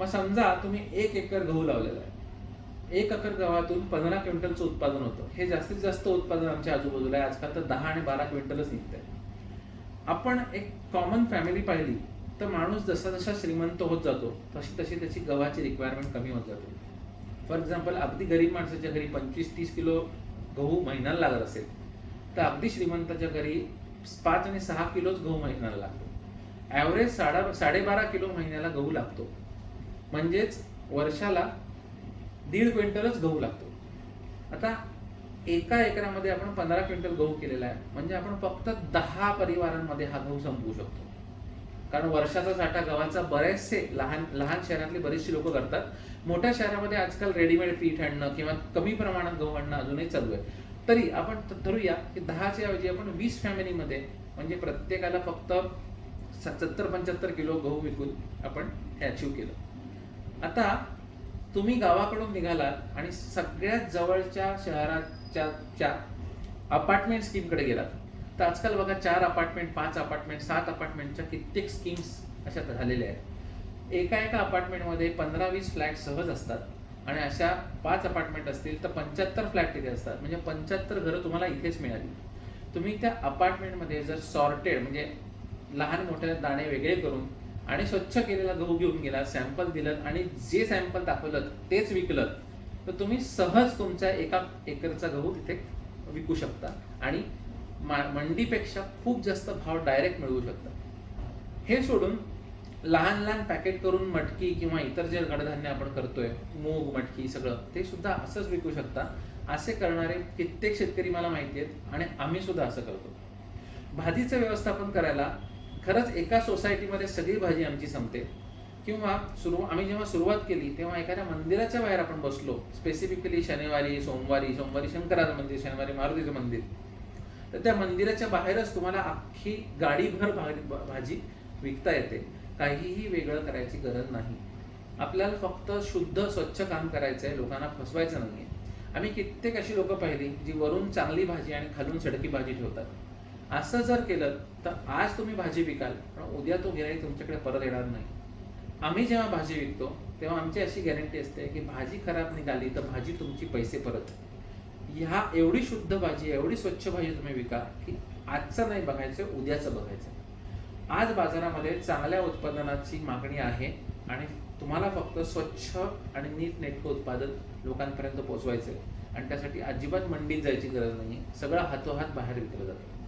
मग समजा तुम्ही एक एकर गहू लावलेला आहे. एक एकर गव्हातून पंधरा क्विंटलचं उत्पादन होतं. हे जास्तीत जास्त उत्पादन आमच्या आजूबाजूला आहे. आजकाल तर दहा आणि बारा क्विंटलच निघतंय. आपण एक कॉमन फॅमिली पाहिली तर माणूस जसा जसा श्रीमंत होत जातो तशी तशी त्याची गव्हाची रिक्वायरमेंट कमी होत जाते. फॉर एक्झाम्पल अगदी गरीब माणसाच्या घरी पंचवीस तीस किलो गहू महिन्याला लागत असेल तर अगदी श्रीमंताच्या घरी पाच आणि सहा किलोच गहू महिन्याला लागतो. ॲव्हरेज साडा साडेबारा किलो महिन्याला गहू लागतो. म्हणजेच वर्षाला दीड क्विंटलच गहू लागतो. आता एका एकरामध्ये आपण पंधरा क्विंटल गहू केलेला आहे म्हणजे आपण फक्त दहा परिवारांमध्ये हा गहू संपवू शकतो. कारण वर्षाचा साठा गव्हाचा बरेचसे लहान लहान शहरातले बरेचसे लोक करतात. मोठ्या शहरामध्ये आजकाल रेडीमेड पीठ आणणं किंवा कमी प्रमाणात गहू आणणं अजूनही चालू आहे. तरी आपण धरूया की दहाच्या ऐवजी आपण वीस फॅमिलीमध्ये म्हणजे प्रत्येकाला फक्त सत्तर पंच्याहत्तर किलो गहू विकून आपण हे अचीव केलं. आता तुम्ही गावाकडून निघालात आणि सगळ्यात जवळच्या शहराच्या अपार्टमेंट स्कीमकडे गेलात. तर आजकाल बघा चार अपार्टमेंट पाच अपार्टमेंट सात अपार्टमेंटच्या कित्येक स्कीम्स अशा झालेल्या आहेत. एका एका अपार्टमेंटमध्ये पंधरा वीस फ्लॅट सहज असतात आणि अशा पाच अपार्टमेंट असतील तर पंच्याहत्तर फ्लॅट तिथे असतात. म्हणजे पंच्याहत्तर घरं तुम्हाला इथेच मिळाली. तुम्ही त्या अपार्टमेंटमध्ये जर सॉर्टेड म्हणजे लहान मोठे दाणे वेगळे करून आणि स्वच्छ केलेला गहू घेऊन गेला सॅम्पल दिलं आणि जे सॅम्पल दाखवलं तेच विकलं तर तुम्ही सहज तुमच्या एका एकरचा गहू तिथे विकू शकता आणि मा- मंडीपेक्षा खूप जास्त भाव डायरेक्ट मिळवू शकता. हे सोडून लहान लहान पॅकेट करून मटकी किंवा इतर जे कडधान्य आपण करतोय मूग मटकी सगळं ते सुद्धा असंच विकू शकता. असे करणारे कित्येक शेतकरी मला माहिती आहेत आणि आम्ही सुद्धा असं करतो. भाजीचं व्यवस्थापन करायला खरंच एका सोसायटीमध्ये सगळी भाजी आमची संपते. किंवा सुरू आम्ही जेव्हा सुरुवात केली तेव्हा एखाद्या मंदिराच्या बाहेर आपण बसलो. स्पेसिफिकली शनिवारी सोमवारी सोमवारी शंकराचं मंदिर शनिवारी मारुतीचं मंदिर. तर त्या मंदिराच्या बाहेरच तुम्हाला अख्खी गाडीभर भाजी भाजी विकता येते. काहीही वेगळं करायची गरज नाही. आपल्याला फक्त शुद्ध स्वच्छ काम करायचं आहे लोकांना फसवायचं नाहीये. आम्ही कित्येक अशी लोक पाहिली जी वरून चांगली भाजी आणि खालून सडकी भाजी ठेवतात. असं जर केलं तर आज तुम्ही भाजी विकाल पण उद्या तो गिराईक तुमच्याकडे परत येणार नाही. आम्ही जेव्हा भाजी विकतो तेव्हा आमची अशी गॅरंटी असते की भाजी खराब निघाली तर भाजी तुमची पैसे परत. ह्या एवढी शुद्ध भाजी एवढी स्वच्छ भाजी तुम्ही विका की आजचं नाही बघायचं उद्याचं बघायचं. आज बाजारामध्ये चांगल्या उत्पादनाची मागणी आहे आणि तुम्हाला फक्त स्वच्छ आणि नीट नेटकं उत्पादन लोकांपर्यंत पोहोचवायचं आहे आणि त्यासाठी अजिबात मंडीत जायची गरज नाही सगळं हातोहात बाहेर विकलं जातं.